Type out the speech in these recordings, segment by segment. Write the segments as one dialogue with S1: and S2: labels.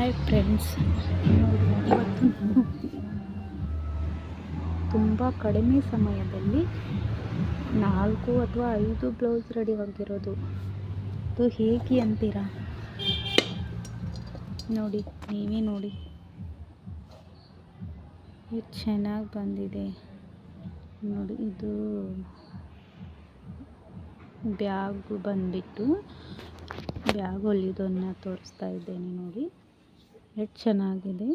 S1: Hi friends. ಇವತ್ತು ತುಂಬ ಕಡಿಮೆ ಸಮಯದಲ್ಲಿ ನಾಲ್ಕು ಅಥವಾ ಐದು ಬ್ಲೌಸ್ ರೆಡಿ ಆಗಿರೋದು. ಅದು ಹೇಗೆ ಅಂತೀರಾ? ನೋಡಿ, ನೀವೇ ನೋಡಿ. ಎಷ್ಟು ಚೆನ್ನಾಗಿ ಬಂದಿದೆ. ನೋಡಿ, ಇದು ಬ್ಯಾಗು ಬಂದುಬಿಟ್ಟು ಬ್ಯಾಗ್ ಹೊಲಿಯೋದನ್ನು ತೋರಿಸ್ತಾ ಇದ್ದೇನೆ ನೋಡಿ. ಎಷ್ಟು ಚೆನ್ನಾಗಿದೆ.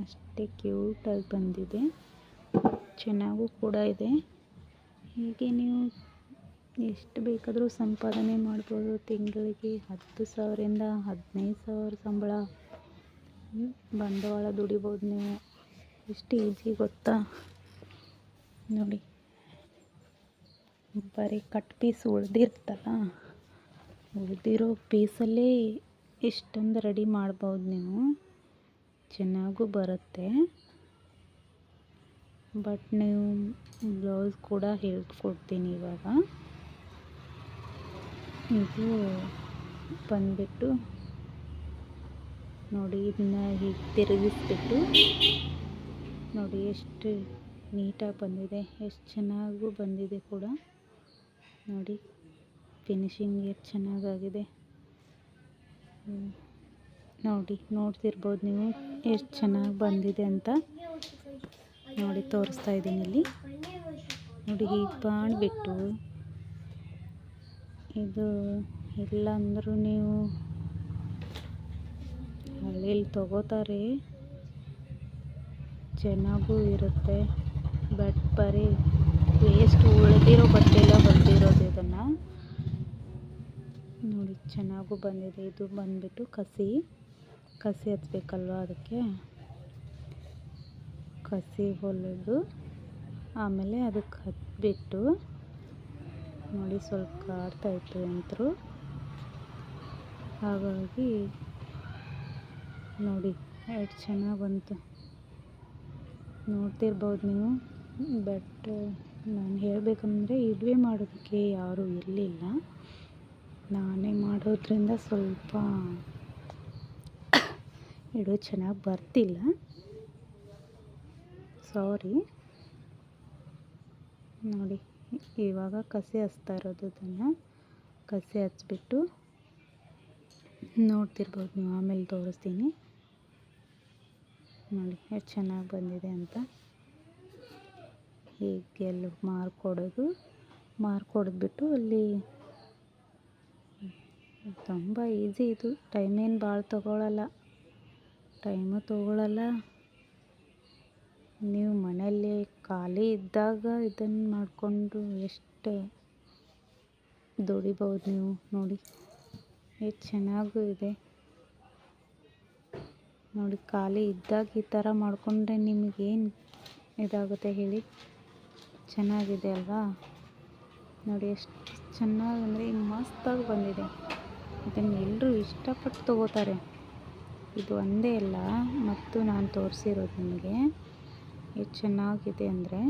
S1: ಅಷ್ಟೇ ಕ್ಯೂಟಾಗಿ ಬಂದಿದೆ. ಚೆನ್ನಾಗೂ ಕೂಡ ಇದೆ. ಹೀಗೆ ನೀವು ಎಷ್ಟು ಬೇಕಾದರೂ ಸಂಪಾದನೆ ಮಾಡ್ಬೋದು. ತಿಂಗಳಿಗೆ ಹತ್ತು ಸಾವಿರದಿಂದ ಹದಿನೈದು ಸಾವಿರ ಸಂಬಳ. ಬಂಡವಾಳ ದುಡಿಬೋದು ನೀವು. ಎಷ್ಟು ಈಸಿ ಗೊತ್ತಾ? ನೋಡಿ. ಬರೀ ಕಟ್ ಪೀಸ್ ಉಳ್ದಿರುತ್ತಲ್ಲ ಉಳಿದಿರೋ ಪೀಸಲ್ಲೇ ಇಷ್ಟೊಂದು ರೆಡಿ ಮಾಡ್ಬೋದು ನೀವು. ಚೆನ್ನಾಗೂ ಬರುತ್ತೆ. ಬಟ್ ನೀವು ಬ್ಲೌಸ್ ಕೂಡ ಹೇಳ್ಕೊಡ್ತೀನಿ ಇವಾಗ. ಇದು ಬಂದ್ಬಿಟ್ಟು ನೋಡಿ, ಇದನ್ನ ಹೀಗೆ ತಿರುಗಿಸ್ಬಿಟ್ಟು ನೋಡಿ, ಎಷ್ಟು ನೀಟಾಗಿ ಬಂದಿದೆ. ಎಷ್ಟು ಚೆನ್ನಾಗೂ ಬಂದಿದೆ ಕೂಡ. ನೋಡಿ ಫಿನಿಶಿಂಗ್ ಎಷ್ಟು ಚೆನ್ನಾಗಾಗಿದೆ. ನೋಡಿ, ನೋಡ್ತಿರ್ಬೋದು ನೀವು ಎಷ್ಟು ಚೆನ್ನಾಗಿ ಬಂದಿದೆ ಅಂತ. ನೋಡಿ, ತೋರಿಸ್ತಾ ಇದ್ದೀನಿ ಇಲ್ಲಿ. ನೋಡಿ ಹೀಗೆ ಮಾಡಿಬಿಟ್ಟು ಇದು ಇಲ್ಲ ಅಂದರೂ ನೀವು ಹಳ್ಳಿಲಿ ತಗೋತಾರೆ. ಚೆನ್ನಾಗೂ ಇರುತ್ತೆ. ಬಟ್ ಬರೀ ವೇಸ್ಟ್ ಉಳಿದಿರೋ ಬಟ್ಟೆಲ್ಲ ಬಂದಿರೋದು ಇದನ್ನು. ನೋಡಿ, ಚೆನ್ನಾಗೂ ಬಂದಿದೆ. ಇದು ಬಂದ್ಬಿಟ್ಟು ಕಸಿ. ಕಸಿ ಹಚ್ಬೇಕಲ್ವ ಅದಕ್ಕೆ? ಕಸಿ ಹೊಲಿದು ಆಮೇಲೆ ಅದಕ್ಕೆ ಹತ್ಬಿಟ್ಟು ನೋಡಿ ಸ್ವಲ್ಪ ಕಾಡ್ತಾಯಿತ್ತು ಯಂತ್ರು. ಹಾಗಾಗಿ ನೋಡಿ ಎಷ್ಟು ಚೆನ್ನಾಗಿ ಬಂತು. ನೋಡ್ತಿರ್ಬೋದು ನೀವು. ಬಟ್ ನಾನು ಹೇಳಬೇಕಂದ್ರೆ ಇದುವೇ ಮಾಡೋದಕ್ಕೆ ಯಾರೂ ಇರಲಿಲ್ಲ. ನಾನೇ ಮಾಡೋದ್ರಿಂದ ಸ್ವಲ್ಪ ಇಡು, ಚೆನ್ನಾಗಿ ಬರ್ತಿಲ್ಲ. ಸಾರಿ ನೋಡಿ, ಇವಾಗ ಕಸಿ ಹಚ್ತಾ ಇರೋದು ಅದನ್ನು ಕಸಿ ಹಚ್ಬಿಟ್ಟು ನೋಡ್ತಿರ್ಬೋದು ನೀವು, ಆಮೇಲೆ ತೋರಿಸ್ತೀನಿ. ನೋಡಿ ಎಷ್ಟು ಚೆನ್ನಾಗಿ ಬಂದಿದೆ ಅಂತ. ಹೀಗೆಲ್ಲ ಮಾರ್ಕೊಡೋದು, ಮಾರ್ಕೊಡ್ಬಿಟ್ಟು ಅಲ್ಲಿ ತುಂಬ ಈಸಿ ಇದು. ಟೈಮೇನು ಭಾಳ ತಗೊಳ್ಳಲ್ಲ ಟೈಮು ತಗೊಳ್ಳಲ್ಲ ನೀವು ಮನೆಯಲ್ಲಿ ಖಾಲಿ ಇದ್ದಾಗ ಇದನ್ನು ಮಾಡಿಕೊಂಡು ಎಷ್ಟು ದುಡಿಬೋದು ನೀವು ನೋಡಿ. ಎಷ್ಟು ಚೆನ್ನಾಗೂ ಇದೆ. ನೋಡಿ, ಖಾಲಿ ಇದ್ದಾಗ ಈ ಥರ ಮಾಡಿಕೊಂಡ್ರೆ ನಿಮಗೇನು ಇದಾಗುತ್ತೆ ಹೇಳಿ. ಚೆನ್ನಾಗಿದೆ ಅಲ್ವಾ? ನೋಡಿ, ಎಷ್ಟು ಚೆನ್ನಾಗಿ ಅಂದರೆ ಮಸ್ತಾಗಿ ಬಂದಿದೆ. ಇದನ್ನು ಎಲ್ಲರೂ ಇಷ್ಟಪಟ್ಟು ತಗೋತಾರೆ. ಇದು ಒಂದೇ ಅಲ್ಲ ಮತ್ತು ನಾನು ತೋರಿಸಿರೋದು ನಿಮಗೆ. ಎಷ್ಟು ಚೆನ್ನಾಗಿದೆ ಅಂದರೆ